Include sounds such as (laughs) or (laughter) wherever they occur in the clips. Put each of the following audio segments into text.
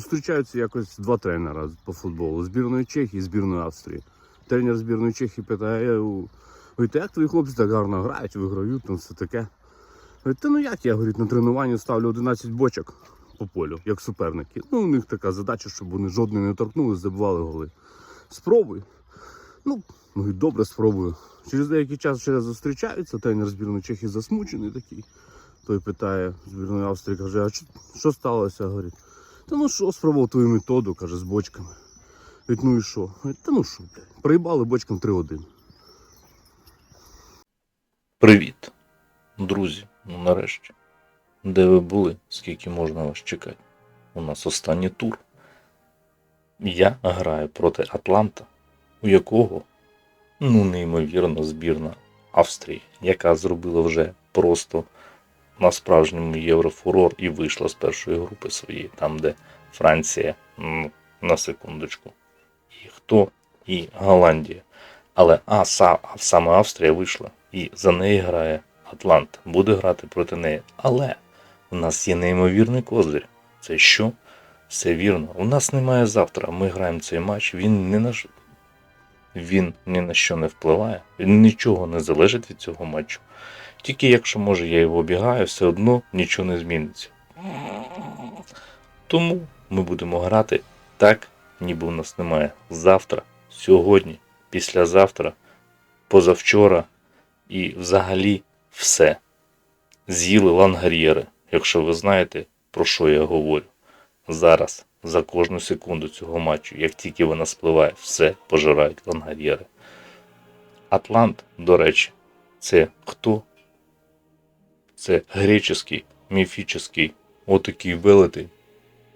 зустрічаються якось два тренера по футболу збірної Чехії і збірної Австрії. Тренер збірної Чехії питає, у- говорить, як твої хлопці так гарно грають, виграють, там все таке. Та ну як я говорить, на тренуванні ставлю 11 бочок по полю, як суперники. Ну, у них така задача, щоб вони жодної не торкнули, забивали голи. Спробуй. Ну, говорить, добре, спробую. Через деякий час ще зустрічаються, тренер збірної Чехії засмучений такий. Той питає збірної Австрії, каже, а що сталося? Говорить, та ну що, спробував твою методу, каже, з бочками. Говорить, ну і що? Та ну що, блядь, проїбали бочкам 3-1. Привіт, друзі. Ну нарешті. Де ви були? Скільки можна вас чекати? У нас останній тур. Я граю проти Атланта, у якого, ну, неймовірно, збірна Австрії, яка зробила вже просто на справжньому єврофурор і вийшла з першої групи своєї, там, де Франція, на секундочку. І хто? І Голландія. Але а, са, а саме Австрія вийшла. І за неї грає Атлант. Буде грати проти неї. Але у нас є неймовірний козир. Це що? Все вірно. У нас немає завтра. Ми граємо цей матч. Він ні на що. Він ні на що не впливає. Він нічого не залежить від цього матчу. Тільки якщо може я його обігаю, все одно нічого не зміниться. Тому ми будемо грати так, ніби у нас немає завтра, сьогодні, післязавтра, позавчора і взагалі все. З'їли лангар'єри, якщо ви знаєте, про що я говорю. Зараз, за кожну секунду цього матчу, як тільки вона спливає, все пожирають лангар'єри. Атлант, до речі, це хто? Це греческий, міфічний, отакий велетень,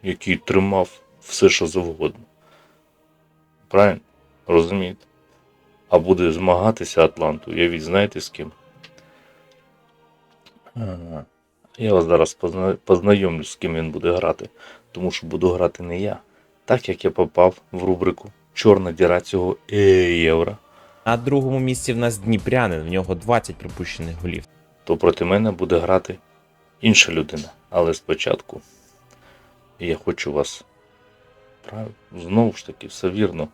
який тримав все, що завгодно. Правильно? Розумієте? А буде змагатися Атланту, уявіть, знаєте з ким? Я вас зараз позна- познайомлю, з ким він буде грати, тому що буду грати не я. Так як я попав в рубрику Чорна діра цього е, євро, На другому місці в нас Дніпрянин, в нього 20 пропущених голів. То проти мене буде грати інша людина. Але спочатку я хочу вас знову ж таки все вірно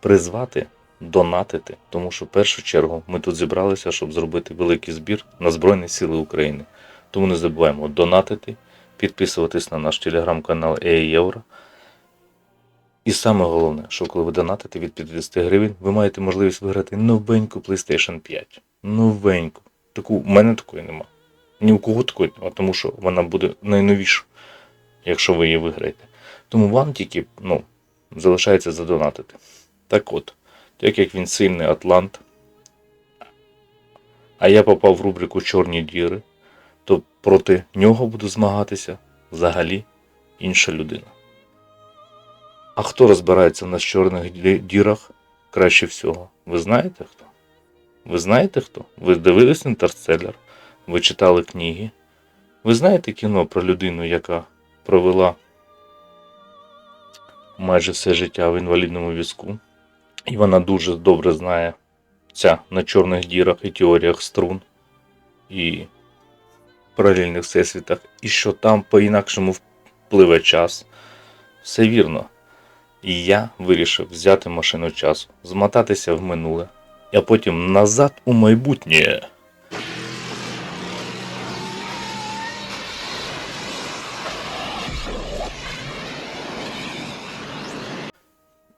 призвати, донатити, тому що в першу чергу ми тут зібралися, щоб зробити великий збір на Збройні Сили України. Тому не забуваємо донатити, підписуватись на наш телеграм-канал ЕЄвро. І саме головне, що коли ви донатите від 50 гривень, ви маєте можливість виграти новеньку PlayStation 5. Новеньку. Таку, в мене такої нема. Ні у кого такої нема, тому що вона буде найновіша, якщо ви її виграєте. Тому вам тільки ну, залишається задонатити. Так от, так як він сильний Атлант, а я попав в рубрику Чорні діри, то проти нього буде змагатися взагалі інша людина. А хто розбирається на чорних дірах краще всього? Ви знаєте хто? Ви знаєте хто? Ви дивились інтерстеллар? Ви читали книги? Ви знаєте кіно про людину, яка провела майже все життя в інвалідному візку? І вона дуже добре знає ця на чорних дірах і теоріях струн і паралельних всесвітах, і що там по-інакшому впливе час. Все вірно. І я вирішив взяти машину часу, змотатися в минуле, а потім назад у майбутнє.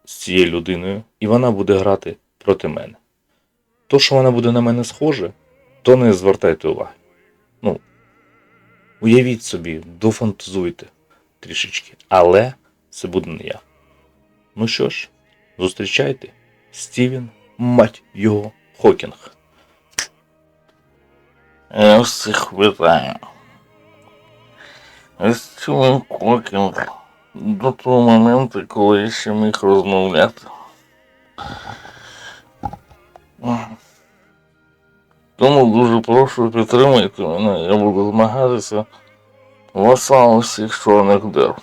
З цією людиною, і вона буде грати проти мене. То, що вона буде на мене схожа, то не звертайте уваги. Ну, уявіть собі, дофантазуйте трішечки. Але це буде не я. Ну що ж, зустрічайте Стівен, мать його, Хокінг. Я всіх вітаю. Стівен Хокінг до того моменту, коли я ще міг розмовляти. Тому дуже прошу підтримайте мене, я буду змагатися васалом всіх чорних дер.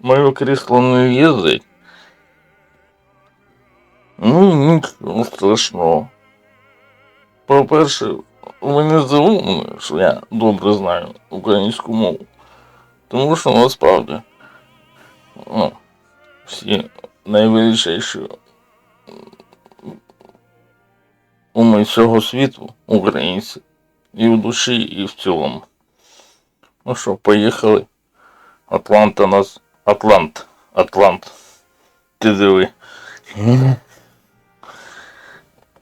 Моє крісло не їздить. Ну, нічого страшного. По-перше, мене здивовано, що я добре знаю українську мову. Тому що насправді ну, всі найвеличайші уми цього світу, українці, і в душі, і в цілому. Ну що, поїхали. Атланта нас. Атлант. Атлант. Ти диви. (laughs)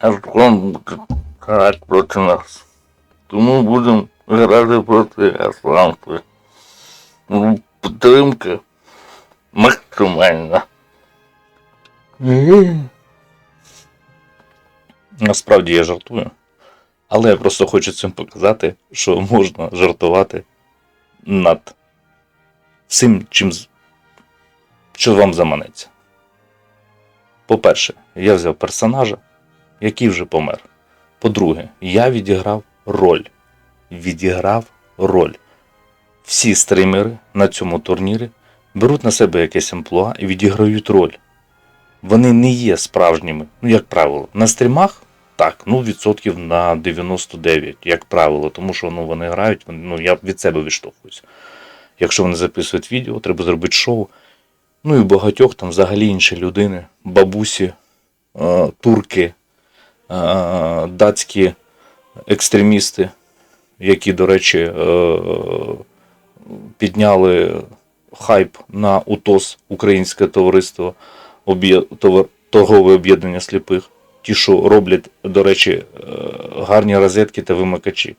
Буде грати проти нас. Тому будемо грати проти Атланти. Ну, Підтримка максимальна. Насправді я жартую. Але я просто хочу цим показати, що можна жартувати над всім, чим що вам заманеться. По-перше, я взяв персонажа, який вже помер. По-друге, я відіграв роль. Відіграв роль. Всі стримери на цьому турнірі беруть на себе якесь амплуа і відіграють роль. Вони не є справжніми, ну, як правило, на стрімах так, ну відсотків на 99, як правило, тому що ну, вони грають, вони- ну я від себе відштовхуюся. Якщо вони записують відео, треба зробити шоу. Ну і багатьох там взагалі інші людини, бабусі, е, турки, датські екстремісти, які, до речі, е, підняли хайп на УТОС, Українське товариство торгове об'єднання сліпих. Ті, що роблять, до речі, е, гарні розетки та вимикачі.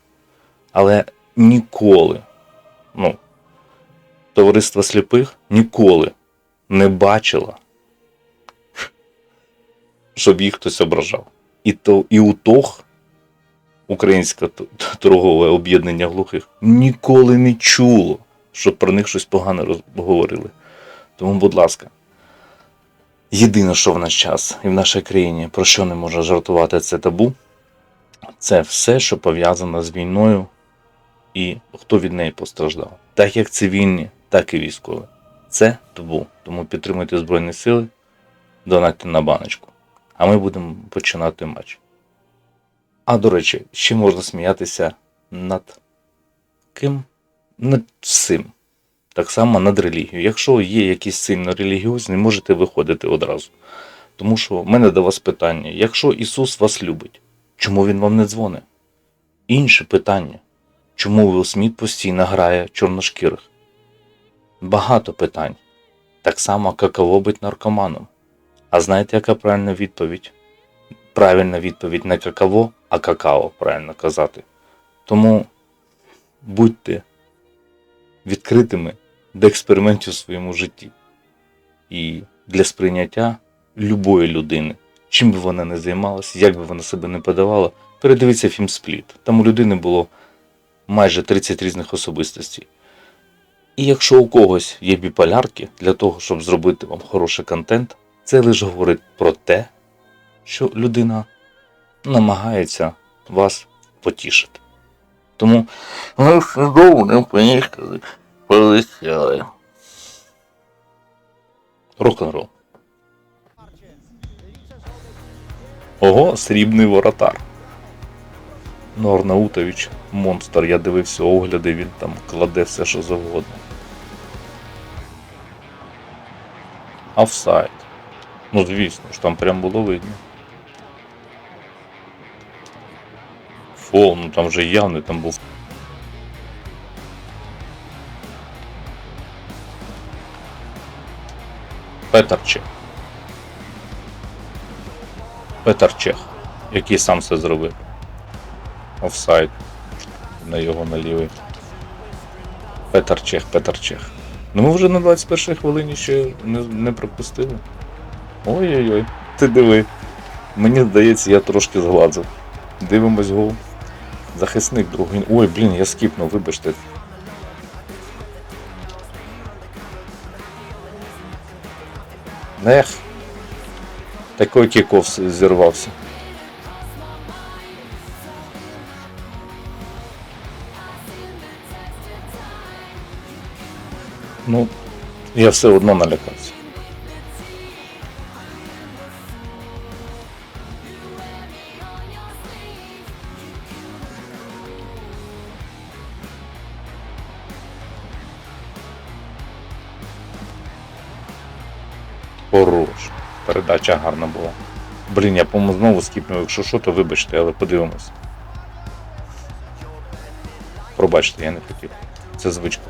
Але ніколи, ну, товариство сліпих ніколи не бачило, щоб їх хтось ображав. І, то, і УТОГ, Українське торгове об'єднання глухих, ніколи не чуло, щоб про них щось погане роз- говорили. Тому, будь ласка, єдине, що в наш час і в нашій країні, про що не може жартувати, це табу, це все, що пов'язано з війною і хто від неї постраждав. Так як цивільні, так і військові. Це табу. Тому підтримуйте Збройні Сили, донатьте на баночку. А ми будемо починати матч. А до речі, ще можна сміятися над ким? Над всім. Так само над релігією. Якщо є якісь сильно релігіозні, можете виходити одразу. Тому що в мене до вас питання: якщо Ісус вас любить, чому Він вам не дзвонить? Інше питання. Чому Вілл Сміт постійно грає чорношкірих? Багато питань. Так само, каково бути наркоманом. А знаєте, яка правильна відповідь? Правильна відповідь не какаво, а какао, правильно казати. Тому будьте відкритими до експериментів в своєму житті. І для сприйняття любої людини, чим би вона не займалася, як би вона себе не подавала, передивіться фільм Спліт. Там у людини було майже 30 різних особистостей. І якщо у когось є біполярки для того, щоб зробити вам хороший контент, це лише говорить про те, що людина намагається вас потішити. Тому Ми все довго поїхали, полетіли. рок-н-рол. Ого, срібний воротар. Ну, Арнаутович, монстр, я дивився огляди, він там кладе все, що завгодно. Офсайд. Ну, звісно ж, там прям було видно. Фол, ну там же явно там був. Петр Чех. Петр який сам все зробив. Офсайд. На його на лівий. Петр Чех. Ну ми вже на 21 хвилині ще не, не пропустили. Ой-ой-ой, ти диви. Мені здається, я трошки згладзив. Дивимось гол. Захисник другий. Ой, блін, я скіпнув, вибачте. Ех. Такой кіков зірвався. Ну, я все одно налякався. Хорош. Передача гарна була. Блін, я по-моєму знову скіпнув, якщо що, то вибачте, але подивимось. Пробачте, я не хотів. Це звичка.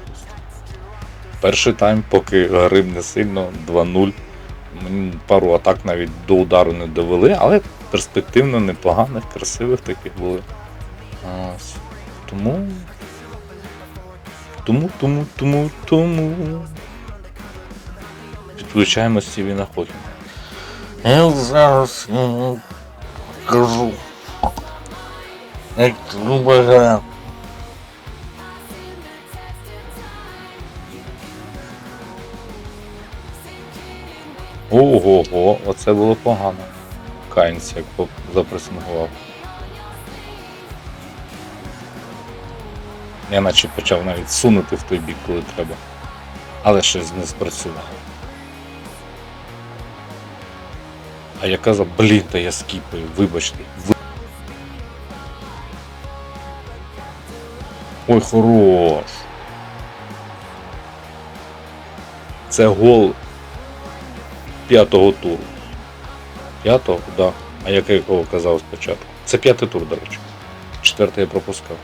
Перший тайм, поки грим не сильно, 2-0. Мені пару атак навіть до удару не довели, але перспективно непоганих, красивих таких були. Ось. Тому. Тому, тому, тому, тому. Підключаємо Стівіна Хокінга. Я зараз йому кажу. Як треба грати. Ого-го, оце було погано. Кайнс як запресингував. Я наче почав навіть сунути в той бік, коли треба. Але щось не спрацювало. А я казав, блін, та я скіпаю, вибачте. Ви... Ой, хорош. Це гол п'ятого туру. П'ятого? Так. Да. А як я якого казав спочатку? Це п'ятий тур, до речі. Четвертий я пропускав.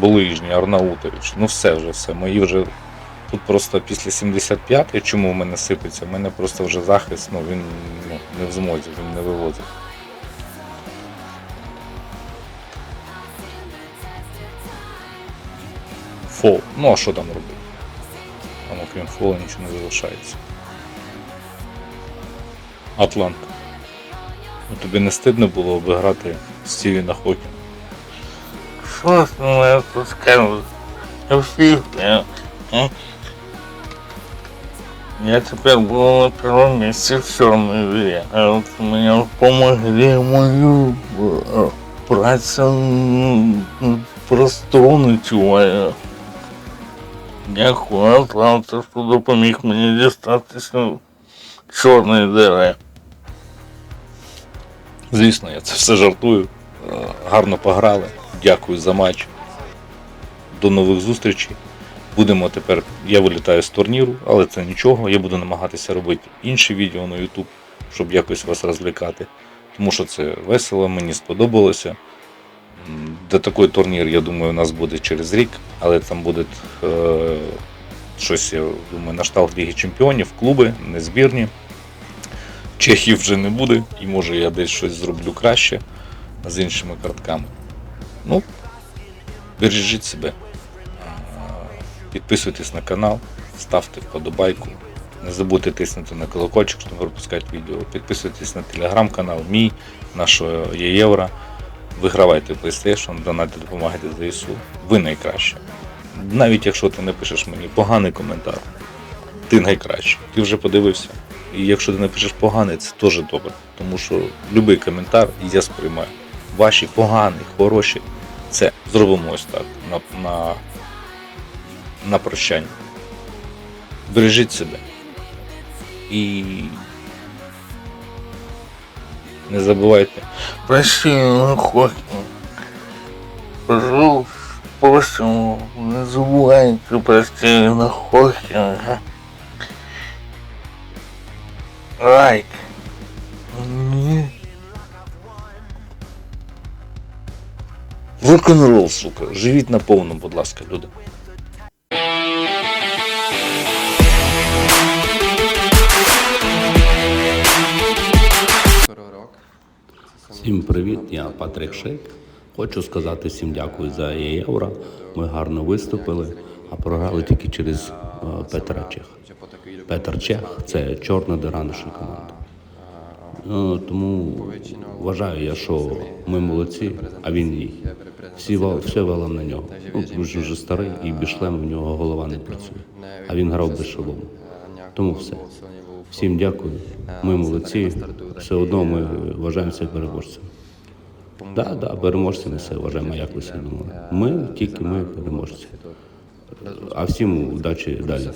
Ближній, Арнаутович. Ну все вже все. Мої вже. Тут просто після 75 чому в мене сипеться? У мене просто вже захист, ну він ну, не в змозі, він не вивозить. Фол. Ну а що там робити? Там окрім фола нічого не залишається. Атлант. Ну тобі не стидно було обіграти Стівіна Хокінга? Що ж мене тут скажуть? Я всіх, я, тепер був на первом місці в чорній вірі, а от мені помогли мою працю мою. Дякую, Атланта, що допоміг мені дістатися чорної дири. Звісно, я це все жартую. Е, Гарно пограли. Дякую за матч. До нових зустрічей. Будемо тепер. Я вилітаю з турніру, але це нічого. Я буду намагатися робити інші відео на YouTube, щоб якось вас розвлікати. Тому що це весело, мені сподобалося. Де такий турнір, я думаю, у нас буде через рік, але там буде е, щось, я думаю, на штат Ліги Чемпіонів, клуби, не збірні. Чехів вже не буде, і може я десь щось зроблю краще з іншими картками. Ну, бережіть себе. Підписуйтесь на канал, ставте вподобайку. Не забудьте тиснути на колокольчик, щоб пропускати відео. Підписуйтесь на телеграм-канал, мій, нашого євро. Вигравайте PlayStation, донати допомагайте ЗСУ. Ви найкраще. Навіть якщо ти напишеш мені поганий коментар, ти найкращий. Ти вже подивився. І якщо ти напишеш поганий, це теж добре. Тому що будь-який коментар я сприймаю. Ваші погані, хороші. Це зробимо ось так на, на, на прощання. Бережіть себе. І не забувайте. Хокинг. Пожалуйста, просим, не забывайте про Стивена Хокинга. Лайк. Рок-н-рол, сука. Живіть наповну, будь ласка, люди. Всім привіт, я Патрик Шейк. Хочу сказати всім дякую за євро. Ми гарно виступили, а програли тільки через е, Петра Чех. Петр Чех це чорна дира нашої команди. Ну, тому вважаю я, що ми молодці, а він ні. Всі вал, все валом на нього. Ну, він ж вже старий і без шлему в нього голова не працює. А він грав без шолому. Тому все. Всім дякую. Ми молодці. Все одно ми вважаємося переможцями. Так, да, да, переможці не все вважаємо, як ви думали. Ми тільки ми переможці. А всім удачі далі.